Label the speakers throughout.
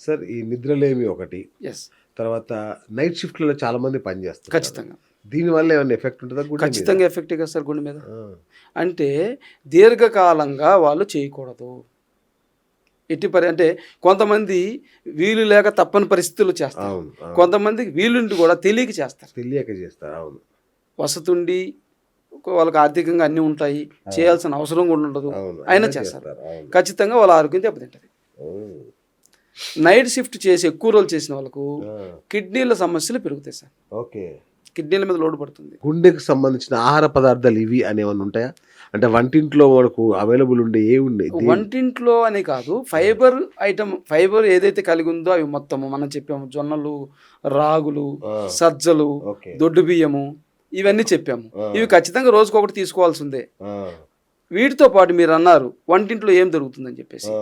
Speaker 1: Sir ఈ నిద్రలేమి ఒకటి.
Speaker 2: ఎస్
Speaker 1: తర్వాత నైట్ షిఫ్ట్లలో చాలా మంది పనిచేస్తారు.
Speaker 2: ఖచ్చితంగా.
Speaker 1: దీనివల్ల ఏమైనా ఎఫెక్ట్ ఉంటుందా?
Speaker 2: ఖచ్చితంగా ఎఫెక్ట్ కదా సార్ గుండె మీద. అంటే దీర్ఘకాలంగా వాళ్ళు చేయకూడదు. ఎట్టి పరి అంటే కొంతమంది వీలు లేక తప్పని పరిస్థితులు చేస్తారు. కొంతమందికి వీలుండి కూడా తెలియక చేస్తారు.
Speaker 1: తెలియక చేస్తారు అవును.
Speaker 2: వసతుండి వాళ్ళకి ఆర్థికంగా అన్నీ ఉంటాయి. చేయాల్సిన అవసరం కూడా ఉండదు. అయినా చేస్తారు. ఖచ్చితంగా వాళ్ళ ఆరోగ్యం దెబ్బతింటది. నైట్ షిఫ్ట్ చేసి ఎక్కువ రోజులు చేసిన వాళ్ళకు కిడ్నీల సమస్యలు పెరుగుతాయి సార్.
Speaker 1: ఓకే.
Speaker 2: కిడ్నీల మీద లోడ్ పడుతుంది.
Speaker 1: గుండెకి సంబంధించిన ఆహార పదార్థాలు ఇవి అని ఏమైనా ఉంటాయా? అంటే వంటింట్లో మనకు అవైలబుల్ ఉండే ఏ ఉన్నాయి
Speaker 2: వంటింట్లో అని కాదు ఫైబర్ ఐటమ్ ఫైబర్ ఏదైతే కలిగి ఉందో అవి మొత్తము మనం చెప్పాము జొన్నలు రాగులు. సజ్జలు దొడ్డు బియ్యము ఇవన్నీ చెప్పాము. ఇవి ఖచ్చితంగా రోజుకొకటి తీసుకోవాల్సిందే. వీటితో పాటు మీరు అన్నారు వంటింట్లో ఏం దొరుకుతుందని చెప్పేసి.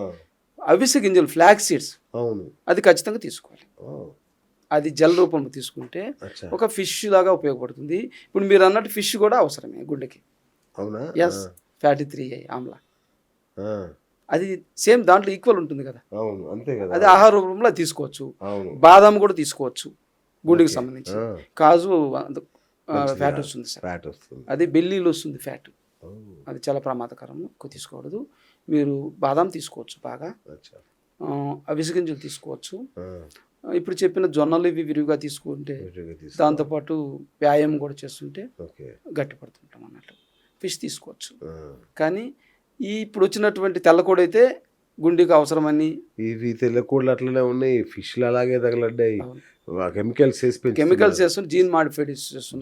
Speaker 2: అవిసె గింజలు ఫ్లాక్ సీడ్స్
Speaker 1: అవును.
Speaker 2: అది ఖచ్చితంగా తీసుకోవాలి. అది జల రూపంలో తీసుకుంటే ఒక ఫిష్ లాగా ఉపయోగపడుతుంది. ఇప్పుడు మీరు అన్నట్టు ఫిష్ కూడా అవసరమే గుండెకి.
Speaker 1: అవునా?
Speaker 2: Yes fatty three amla. అది సేమ్ దాంట్లో ఈక్వల్ ఉంటుంది కదా.
Speaker 1: అవును అంతే కదా.
Speaker 2: అది ఆహార రూపంలో తీసుకోవచ్చు. బాదాం కూడా తీసుకోవచ్చు గుండెకి సంబంధించి. కాజు ఫ్యాట్ వస్తుంది సార్.
Speaker 1: ఫ్యాట్ వస్తుంది.
Speaker 2: అది బెల్లీలో వస్తుంది ఫ్యాట్ అది చాలా ప్రమాదకరం తీసుకోకూడదు. మీరు బాదాం తీసుకోవచ్చు బాగా.
Speaker 1: అచ్చా.
Speaker 2: ఆ, అవిసె గింజలు తీసుకోవచ్చు. ఇప్పుడు చెప్పిన జొన్నలు ఇవి విరివిగా తీసుకుంటే. దాంతోపాటు వ్యాయామం కూడా చేస్తుంటే గట్టిపడుతుంటాం అన్నట్టు. ఫిష్ తీసుకోవచ్చు. కానీ ఈ ఇప్పుడు వచ్చినటువంటి తెల్లకోడి అయితే గుండెకి అవసరమని.
Speaker 1: ఇవి తెల్లకూడలు అట్లనే ఉన్నాయి ఫిష్లు అలాగే తగలడ్డాయి. కెమికల్స్ వేసి.
Speaker 2: కెమికల్స్ చేస్తున్నారు జీన్ మాడిఫైడ్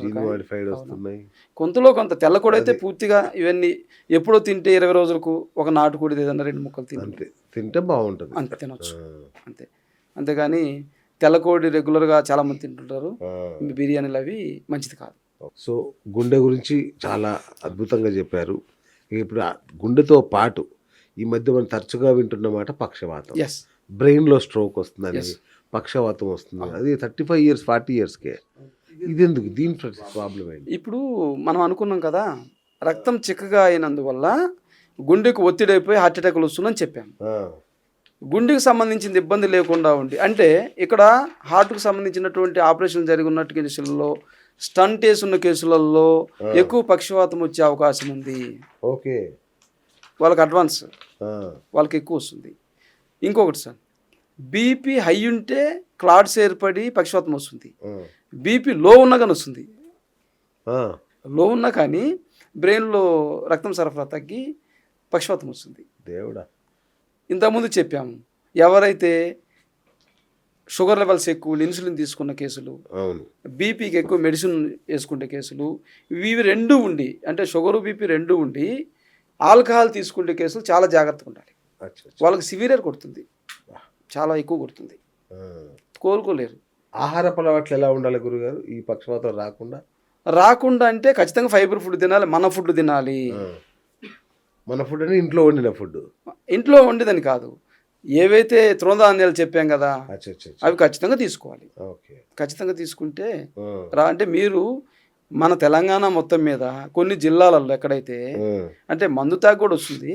Speaker 1: జీన్ మాడిఫైడ్ వస్తున్నాయి.
Speaker 2: కొంతలో కొంత తెల్లకోడి అయితే పూర్తిగా ఇవన్నీ ఎప్పుడో తింటే ఇరవై రోజులకు ఒక నాటుకోడి ఏదన్నా రెండు ముక్కలు
Speaker 1: అంతే. తింటే బాగుంటుంది.
Speaker 2: అంతే తినొచ్చు. అంతే. అంతేగాని తెల్లకోడి రెగ్యులర్గా చాలామంది తింటుంటారు. బిర్యానీలు అవి మంచిది కాదు.
Speaker 1: సో గుండె గురించి చాలా అద్భుతంగా చెప్పారు. ఇప్పుడు గుండెతో పాటు ఈ మధ్య మనం తరచుగా వింటున్న మాట పక్షవాతం.
Speaker 2: ఎస్
Speaker 1: బ్రెయిన్లో స్ట్రోక్ వస్తుందని. పక్షవాతం వస్తుంది. అది థర్టీ ఫైవ్ ఇయర్స్ ఫార్టీ ఇయర్స్కే ఇది ఎందుకు? దీని ప్రాబ్లం ఏంటి?
Speaker 2: ఇప్పుడు మనం అనుకున్నాం కదా రక్తం చిక్కగా అయినందువల్ల గుండెకు ఒత్తిడి అయిపోయి హార్ట్ అటాక్లు వస్తుందని చెప్పాము
Speaker 1: ఆ,
Speaker 2: గుండెకి సంబంధించిన ఇబ్బంది లేకుండా ఉండి అంటే ఇక్కడ హార్ట్కు సంబంధించినటువంటి ఆపరేషన్ జరిగి కేసులలో స్టంట్ వేసి ఉన్న కేసులలో ఎక్కువ పక్షవాతం వచ్చే అవకాశం ఉంది.
Speaker 1: ఓకే.
Speaker 2: వాళ్ళకి అడ్వాన్స్. వాళ్ళకి ఎక్కువ వస్తుంది. ఇంకొకటి సార్ బీపీ హై ఉంటే క్లాడ్స్ ఏర్పడి పక్షవాతం వస్తుంది. బీపీ లో ఉన్నా కానీ వస్తుంది. లో ఉన్నా కానీ బ్రెయిన్లో రక్తం సరఫరా తగ్గి పక్షవాతం వస్తుంది.
Speaker 1: దేవుడా.
Speaker 2: ఇంతకుముందు చెప్పాము ఎవరైతే షుగర్ లెవెల్స్ ఎక్కువ ఇన్సులిన్ తీసుకున్న కేసులు బీపీకి ఎక్కువ మెడిసిన్ వేసుకుంటే కేసులు ఇవి రెండు ఉండి అంటే షుగరు బీపీ రెండు ఉండి ఆల్కహాల్ తీసుకుంటే కేసులు చాలా జాగ్రత్తగా ఉండాలి. వాళ్ళకి సివియర్ కొడుతుంది. చాలా ఎక్కువ కొడుతుంది.
Speaker 1: ఆ.
Speaker 2: కోలుకోలేరు.
Speaker 1: ఆహారపు అలవాట్లు ఎలా ఉండాలి గురుగారు? ఈ పక్షవాతం రాకుండా?
Speaker 2: రాకుండా అంటే ఖచ్చితంగా ఫైబర్ ఫుడ్ తినాలి మన ఫుడ్ తినాలి.
Speaker 1: మన ఫుడ్ అని ఇంట్లో వండిన ఫుడ్.
Speaker 2: ఇంట్లో వండేదని కాదు. ఏవైతే తృణధాన్యాలు చెప్పాం కదా. అవి ఖచ్చితంగా తీసుకోవాలి.
Speaker 1: ఓకే.
Speaker 2: ఖచ్చితంగా తీసుకుంటే రా అంటే మీరు మన తెలంగాణ మొత్తం మీద కొన్ని జిల్లాలలో ఎక్కడైతే అంటే మందు తాగు కూడా వస్తుంది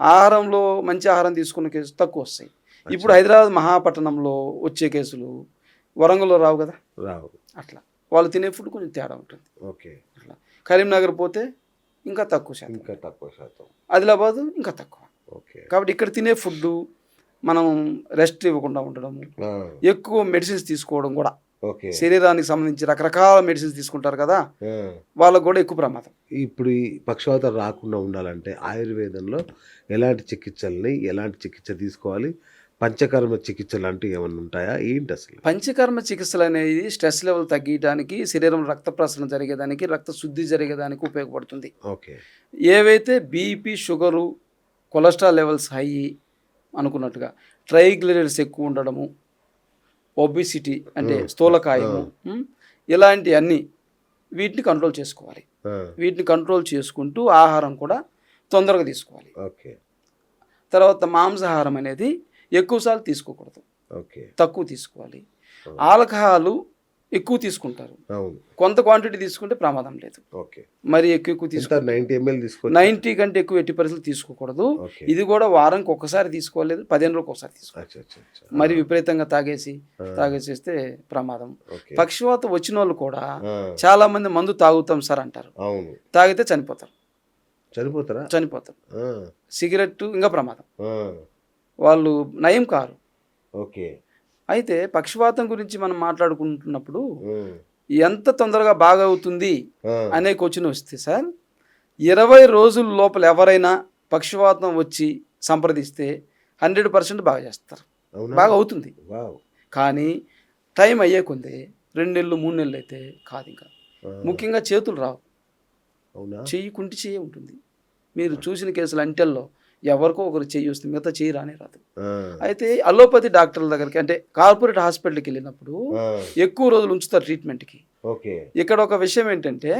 Speaker 2: ఆహారంలో మంచి ఆహారం తీసుకున్న కేసులు తక్కువ వస్తాయి. ఇప్పుడు హైదరాబాద్ మహాపట్టణంలో వచ్చే కేసులు వరంగల్లో రావు కదా?
Speaker 1: రావు.
Speaker 2: అట్లా. వాళ్ళు తినే ఫుడ్ కొంచెం తేడా ఉంటుంది.
Speaker 1: ఓకే.
Speaker 2: అట్లా. కరీంనగర్ పోతే ఇంకా తక్కువ శాతం.
Speaker 1: ఇంకా తక్కువ శాతం.
Speaker 2: ఆదిలాబాద్ ఇంకా తక్కువ.
Speaker 1: ఓకే.
Speaker 2: కాబట్టి ఇక్కడ తినే ఫుడ్ మనం రెస్ట్ ఇవ్వకుండా ఉండడం ఎక్కువ మెడిసిన్స్ తీసుకోవడం కూడా శరీరానికి సంబంధించి రకరకాల మెడిసిన్స్ తీసుకుంటారు కదా వాళ్ళకు కూడా ఎక్కువ ప్రమాదం.
Speaker 1: ఇప్పుడు ఈ పక్షవాతం రాకుండా ఉండాలంటే ఆయుర్వేదంలో ఎలాంటి చికిత్సల్ని ఎలాంటి చికిత్స తీసుకోవాలి పంచకర్మ చికిత్సలు అంటూ ఏమన్నా ఉంటాయా? ఏంటి అసలు?
Speaker 2: పంచకర్మ చికిత్సలు అనేది స్ట్రెస్ లెవెల్ తగ్గించడానికి శరీరం రక్త ప్రసరణ జరిగేదానికి రక్త శుద్ధి జరిగేదానికి ఉపయోగపడుతుంది.
Speaker 1: ఓకే.
Speaker 2: ఏవైతే BP sugar cholesterol levels high అనుకున్నట్టుగా ట్రైగ్లిజరైడ్స్ ఎక్కువ ఉండడము ఒబిసిటీ అంటే స్థూలకాయము. ఉమ్, ఇలాంటి అన్ని వీటిని కంట్రోల్ చేసుకోవాలి. వీటిని కంట్రోల్ చేసుకుంటూ ఆహారం కూడా తొందరగా తీసుకోవాలి.
Speaker 1: ఓకే.
Speaker 2: తర్వాత మాంసాహారం అనేది ఎక్కువసార్లు తీసుకోకూడదు.
Speaker 1: ఓకే.
Speaker 2: తక్కువ తీసుకోవాలి. ఆల్కహాలు ఎక్కువ తీసుకుంటారు. కొంత క్వాంటిటీ తీసుకుంటే ప్రమాదం లేదు.
Speaker 1: ఓకే.
Speaker 2: మరి ఎక్కువ ఎక్కువ తీసుకు
Speaker 1: ఎంత నైన్టీ ఎంఎల్ తీసుకోవచ్చు
Speaker 2: నైంటీ కంటే ఎక్కువ ఎట్టి పరిస్థితులు తీసుకోకూడదు. ఇది కూడా వారానికి ఒక్కసారి తీసుకోలేదు పదిహేను రోజులకు ఒకసారి తీసుకో
Speaker 1: అచ్చా అచ్చా అచ్చా.
Speaker 2: మరి విపరీతంగా తాగేసి. తాగేసేస్తే ప్రమాదం. పక్షవాతం వచ్చిన వాళ్ళు కూడా చాలా మంది మందు తాగుతాం సార్ అంటారు. తాగితే చనిపోతారు.
Speaker 1: చనిపోతారా?
Speaker 2: చనిపోతారు. సిగరెట్ ఇంకా ప్రమాదం. వాళ్ళు నయం కారు.
Speaker 1: ఓకే.
Speaker 2: అయితే పక్షవాతం గురించి మనం మాట్లాడుకుంటున్నప్పుడు ఎంత తొందరగా బాగా అవుతుంది అనే క్వశ్చన్ వస్తే సార్. ఇరవై రోజుల లోపల ఎవరైనా పక్షవాతం వచ్చి సంప్రదిస్తే హండ్రెడ్ పర్సెంట్ బాగా చేస్తారు. బాగా అవుతుంది. కానీ టైం అయ్యే కొంది రెండు నెలలు మూడు నెలలు అయితే కాదు ఇంకా. ముఖ్యంగా చేతులు రావు. చెయ్యి కుంటి చెయ్యి ఉంటుంది. మీరు చూసిన కేసులు అంటెల్లో ఎవరికో ఒకరు చెయ్యి వస్తుంది మిగతా చెయ్యి రానే రాదు. అయితే అలోపతి డాక్టర్ల దగ్గరికి అంటే కార్పొరేట్ హాస్పిటల్కి వెళ్ళినప్పుడు ఎక్కువ రోజులు ఉంచుతారు ట్రీట్మెంట్కి.
Speaker 1: ఓకే.
Speaker 2: ఇక్కడ ఒక విషయం ఏంటంటే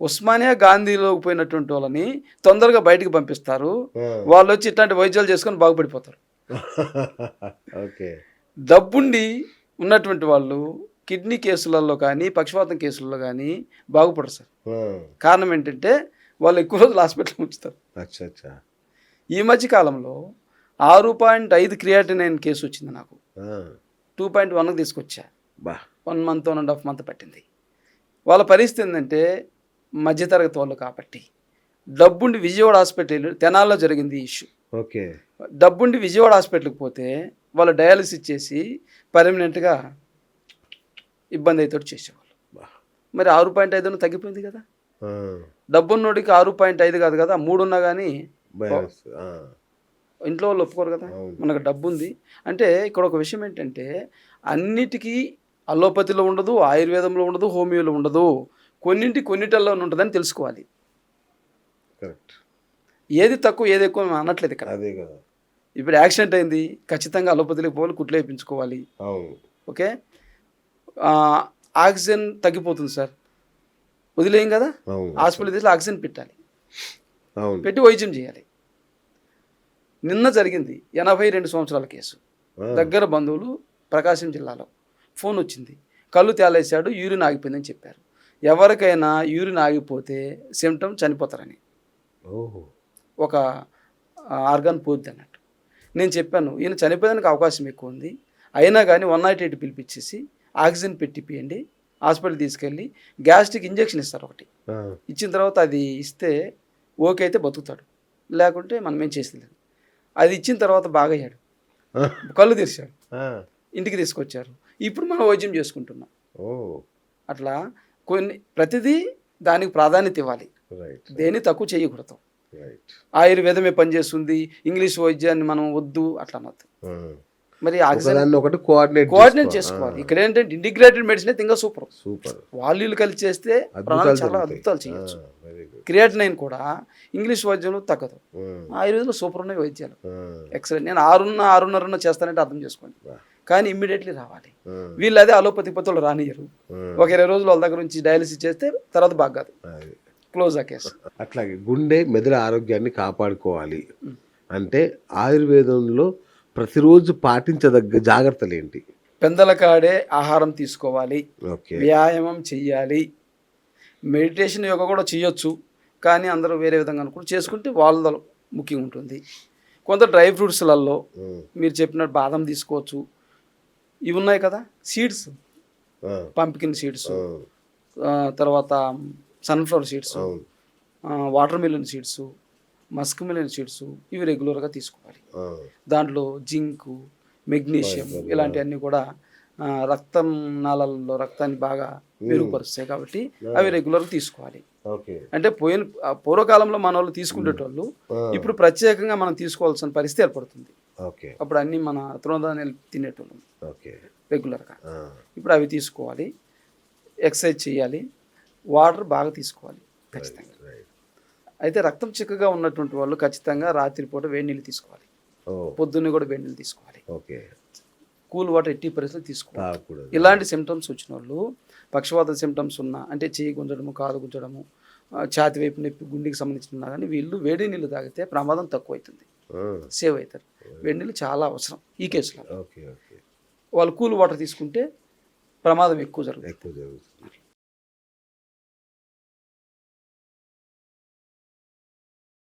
Speaker 2: ఉస్మానియా గాంధీలోకి పోయినటువంటి వాళ్ళని తొందరగా బయటికి పంపిస్తారు. వాళ్ళు వచ్చి ఇట్లాంటి వైద్యాలు చేసుకొని బాగుపడిపోతారు.
Speaker 1: ఓకే.
Speaker 2: డబ్బుండి ఉన్నటువంటి వాళ్ళు కిడ్నీ కేసులలో కానీ పక్షవాతం కేసులలో కానీ బాగుపడరు సార్. కారణం ఏంటంటే వాళ్ళు ఎక్కువ రోజులు హాస్పిటల్ ఉంచుతారు.
Speaker 1: అచ్చా అచ్చా
Speaker 2: ఈ మధ్య కాలంలో ఆరు పాయింట్ ఐదు క్రియాటినైన్ కేసు వచ్చింది నాకు. టూ పాయింట్ వన్కి తీసుకొచ్చా.
Speaker 1: బా.
Speaker 2: One month one and half month పట్టింది. వాళ్ళ పరిస్థితి ఏంటంటే మధ్యతరగతి వాళ్ళు కాబట్టి డబ్బుండి విజయవాడ హాస్పిటల్ తెనాల్లో జరిగింది ఇష్యూ.
Speaker 1: ఓకే.
Speaker 2: డబ్బుండి విజయవాడ హాస్పిటల్కి పోతే వాళ్ళు డయాలసిస్ చేసి పర్మనెంట్గా ఇబ్బంది అయితే చేసేవాళ్ళు. మరి ఆరు పాయింట్ ఐదున తగ్గిపోయింది కదా. డబ్బున్నోడికి ఆరు పాయింట్ ఐదు కాదు కదా మూడు ఉన్నా కానీ ఇంట్లో వాళ్ళు ఒప్పుకోరు కదా. మనకు డబ్బు ఉంది అంటే ఇక్కడ ఒక విషయం ఏంటంటే అన్నిటికీ అల్లోపతిలో ఉండదు ఆయుర్వేదంలో ఉండదు హోమియోలో ఉండదు. కొన్నింటి కొన్నిటల్లో ఉంటుందని తెలుసుకోవాలి.
Speaker 1: కరెక్ట్.
Speaker 2: ఏది తక్కువ ఏది ఎక్కువ మనం అనట్లేదు ఇక్కడ.
Speaker 1: అదే కదా.
Speaker 2: ఇప్పుడు యాక్సిడెంట్ అయింది ఖచ్చితంగా అల్లోపతిలోకి పోవాలి కుట్లు వేయించుకోవాలి ఓకే? ఆక్సిజన్ తగ్గిపోతుంది సార్. వదిలేయం కదా? హాస్పిటల్ తీసి ఆక్సిజన్ పెట్టాలి. పెట్టి వైద్యం చేయాలి. నిన్న జరిగింది ఎనభై రెండు సంవత్సరాల కేసు. దగ్గర బంధువులు ప్రకాశం జిల్లాలో ఫోన్ వచ్చింది. కళ్ళు తేలేశాడు యూరిన్ ఆగిపోయిందని చెప్పారు. ఎవరికైనా యూరిన్ ఆగిపోతే సిమ్టమ్ చనిపోతారని. ఒక ఆర్గాన్ పోద్ది అన్నట్టు. నేను చెప్పాను ఈయన చనిపోయేదానికి అవకాశం ఎక్కువ ఉంది. అయినా కానీ వన్ నాట్ ఎయిట్ పిలిపించేసి ఆక్సిజన్ పెట్టిపియండి హాస్పిటల్ తీసుకెళ్ళి గ్యాస్ట్రిక్ ఇంజెక్షన్ ఇస్తారు ఒకటి. ఇచ్చిన తర్వాత అది ఇస్తే ఓకే అయితే బతుకుతాడు. లేకుంటే మనం ఏం చేసేది అది ఇచ్చిన తర్వాత బాగా అయ్యాడు కళ్ళు తెరిచాడు. ఇంటికి తీసుకొచ్చారు. ఇప్పుడు మనం వైద్యం చేసుకుంటున్నాం. అట్లా కొన్ని ప్రతిదీ దానికి ప్రాధాన్యత ఇవ్వాలి. దేన్ని తక్కువ చేయకూడదు. ఆయుర్వేదమే పనిచేస్తుంది. ఇంగ్లీష్ వైద్యాన్ని మనం వద్దు అట్లా అనొద్దు. మరి
Speaker 1: ఒకటి కోఆర్డినేట్
Speaker 2: కోఆర్డినేట్ చేసుకోవాలి. ఇక్కడ ఏంటంటే ఇంటిగ్రేటెడ్ మెడిసిన్ అయితే ఇంకా సూపర్
Speaker 1: సూపర్
Speaker 2: వాళ్ళు కలిసి చేస్తే చాలా అద్భుతాలు చేయొచ్చు. క్రియాటినైన్ కూడా ఇంగ్లీష్ వైద్యంలో తగ్గదు. ఆయుర్వేదంలో సూపర్ ఉన్నాయి వైద్యాలు. ఎక్సలెంట్ నేను ఆరున్న ఆరున్నరన్న చేస్తానంటే అర్థం చేసుకోండి. కానీ ఇమ్మీడియట్లీ రావాలి. వీళ్ళు అదే అలోపతి పత్తులు రానియరు. ఒక ఇరవై రోజులు వాళ్ళ దగ్గర నుంచి డయాలసిస్ చేస్తే తర్వాత బాగా కాదు. క్లోజ్ ఆ కేసు
Speaker 1: అట్లాగే గుండె మెదడు ఆరోగ్యాన్ని కాపాడుకోవాలి. అంటే ఆయుర్వేదంలో ప్రతిరోజు పాటించదగ్గ జాగ్రత్తలు ఏంటి
Speaker 2: పెందల కాడే ఆహారం తీసుకోవాలి. వ్యాయామం చెయ్యాలి. మెడిటేషన్ యోగా కూడా చేయొచ్చు కానీ అందరూ వేరే విధంగా అనుకుంటూ చేసుకుంటే వాళ్ళ ముఖ్యంగా ఉంటుంది. కొంత డ్రై ఫ్రూట్స్లలో మీరు చెప్పినట్టు బాదం తీసుకోవచ్చు. ఇవి ఉన్నాయి కదా? సీడ్స్. Pumpkin seeds. తర్వాత sunflower seeds. Watermelon seeds. Musk seeds ఇవి రెగ్యులర్గా తీసుకోవాలి దాంట్లో జింక్ మెగ్నీషియం ఇలాంటివన్నీ కూడా రక్తం నాళాలలో రక్తాన్ని బాగా మెరుగుపరుస్తాయి కాబట్టి అవి రెగ్యులర్గా తీసుకోవాలి.
Speaker 1: ఓకే.
Speaker 2: అంటే పోయిన పూర్వకాలంలో మన వాళ్ళు తీసుకునేటోళ్ళు ఇప్పుడు ప్రత్యేకంగా మనం తీసుకోవాల్సిన పరిస్థితి ఏర్పడుతుంది.
Speaker 1: ఓకే.
Speaker 2: అప్పుడు అన్నీ మన తృణధాన్యాలు తినేటోళ్ళం.
Speaker 1: ఓకే.
Speaker 2: రెగ్యులర్గా. ఇప్పుడు అవి తీసుకోవాలి. ఎక్సర్సైజ్ చేయాలి. వాటర్ బాగా తీసుకోవాలి. ఖచ్చితంగా. అయితే రక్తం చిక్కగా ఉన్నటువంటి వాళ్ళు ఖచ్చితంగా రాత్రిపూట వేడి నీళ్ళు తీసుకోవాలి. పొద్దున్నే కూడా వేడి నీళ్ళు తీసుకోవాలి.
Speaker 1: ఓకే.
Speaker 2: కూల్ వాటర్ ఎట్టి పరిస్థితులు తీసుకోవాలి ఇలాంటి సిమ్టమ్స్ వచ్చిన వాళ్ళు పక్షవాత సిమ్టమ్స్ ఉన్న అంటే చేయి గుంజడము కాలు గుంజడము ఛాతి వైపు నొప్పి గుండెకి సంబంధించిన ఉన్నా కానీ వీళ్ళు వేడి నీళ్ళు తాగితే ప్రమాదం తక్కువ అవుతుంది సేవ్ అవుతారు. వేడి నీళ్ళు చాలా అవసరం ఈ కేసులో.
Speaker 1: Okay okay.
Speaker 2: వాళ్ళు కూల్ వాటర్ తీసుకుంటే ప్రమాదం ఎక్కువ జరుగుతుంది.
Speaker 1: ఎక్కువ జరుగుతుంది.